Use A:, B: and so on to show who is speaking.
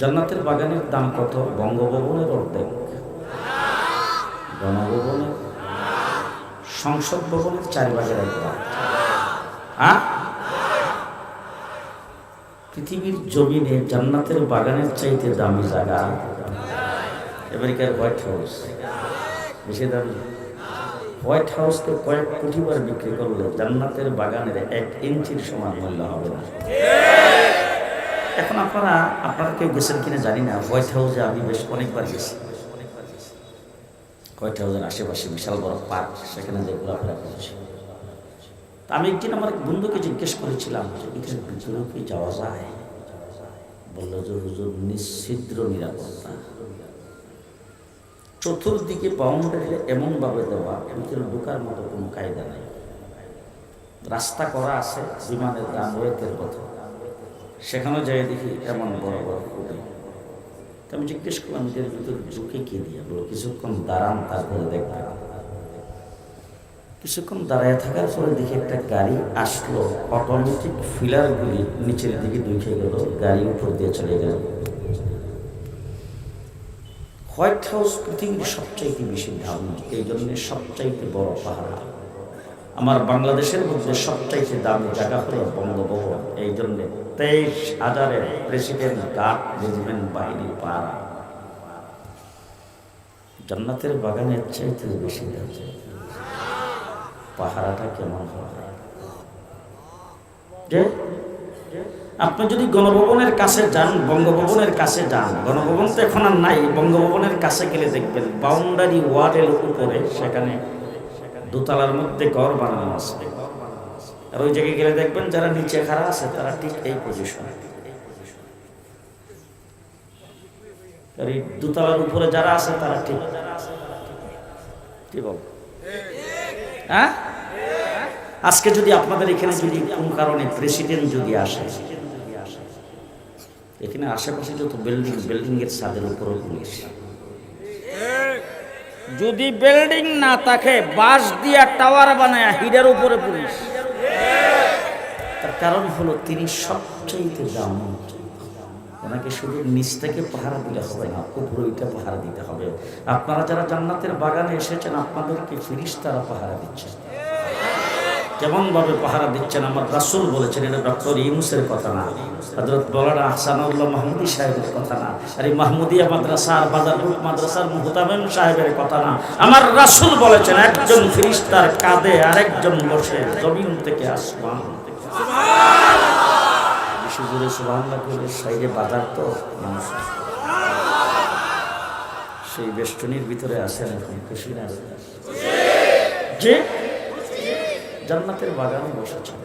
A: জান্নাতের বাগানের দাম কত? বঙ্গভবনের অর্ধেক। গণভবনের সংসদ ভবনের চার ভাগের এক ভাগ। হ্যাঁ পৃথিবীর জমিনে জান্নাতের বাগানের চাইতে দামি জায়গা। আমেরিকার হোয়াইট হাউস। বেশি দামি হোয়াইট হাউসকে কয়েক কোটি বার বিক্রি করলে জান্নাতের বাগানের এক ইঞ্চির সমান মূল্য হবে না। এখন আপনারা আপনারা কেউ গেছেন কিনা জানি না, হোয়াইট হাউসে আমি বেশ অনেকবার গেছি। হোয়াইট হাউসের আশেপাশে বিশাল বড় পার্ক, সেখানে যে ঘোরাফেরা করছি। আমি একদিন আমার এক বন্ধুকে জিজ্ঞেস করেছিলাম যে, এখানে ভিতরেও কি যাওয়া যায়? বলল যে, হুজুর নিশ্চিদ্র নিরাপত্তা। চতুর্দিকে বাউন্ডারি এমনভাবে দেওয়া, ভিতরে ঢোকার মতো কোনো কায়দা নেই। রাস্তা করা আছে, বিমানের দাম, ওয়েতের কথা। সেখানেও যাই দেখি এমন বড় বড় খুবই তো আমি জিজ্ঞেস করলাম যে ভিতরে ঢুকে কি দিয়ে? বলো কিছুক্ষণ দাঁড়ান, তারপরে দেখবেন কিছুক্ষণ দাঁড়ায় থাকার পরে দেখি একটা গাড়ি আসলো অটোমেটিক ফিলারগুলি নিচের দিকে ঢুকে গেল, গাড়ি উপর দিয়ে চলে গেল। হোয়াইট হাউস পৃথিবীর সবচাইতে বেশি দামি এই জন্য সবচাইতে বড় পাহাড়। আমার বাংলাদেশের মধ্যে সবচাইতে দামি জায়গা হলো বঙ্গভবন। এই জন্যে তেইশ হাজারের প্রেসিডেন্ট গার্ড রেজিমেন্ট বাহিনী পাড়া। জান্নাতের বাগানের চাইতে বেশি দামি। পাহারাটা কেমন হবে? যে? আপনি যদি গণভবনের কাছে যান, বঙ্গভবনের কাছে যান। গণভবন তো এখন আর নাই, বঙ্গভবনের কাছে গেলে দেখবেন বাউন্ডারি ওয়ার্ডের উপরে সেখানে দোতলার মধ্যে ঘর বানানো আছে। আর ওই জায়গায় গেলে দেখবেন যারা নিচে খাড়া আছে, তারা ঠিক এই পজিশন আর এই দোতলার উপরে যারা আছে, তারা ঠিক। কি বল? হ্যাঁ? আজকে যদি আপনাদের এখানে যদি কোন কারণে প্রেসিডেন্ট যদি আসে, এখানে আশেপাশে যত বিল্ডিং বিল্ডিং এর ছাদের উপরও পুলিশ। যদি বিল্ডিং না থাকে, বাঁশ দিয়া টাওয়ার বানায় হিরের উপরে পুলিশ তার কারণ হলো তিনি সবচেয়ে ওনাকে শুধু নিচ থেকে পাহারা দিলে হবে না, উপরে ওইটা পাহারা দিতে হবে। আপনারা যারা জান্নাতের বাগানে এসেছেন, আপনাদেরকে ফিরিস তারা পাহারা দিচ্ছেন কেমন ভাবে পাহারা দিচ্ছেন আমার রাসুল বলেছেন, এটা ডক্টর ইউনুসের কথা না। হজরত বলারা হাসানুল্লাহ মাহমুদি সাহেবের কথা না। আর মাহমুদিয়া মাদ্রাসা আর বাজারপুর মাদ্রাসার মুহতামেম সাহেবের কথা না। আমার রাসুল বলেছেন, একজন ফিরিস্তার কাঁধে আরেকজন বসে জমিন থেকে আসমান বিশ্ব জুড়ে সুবাহান্লা সাইডে বাজার তো সেই বেষ্টনীর ভিতরে আছেন এখন খুশি না যে জান্নাতের বাগানে বসেছেন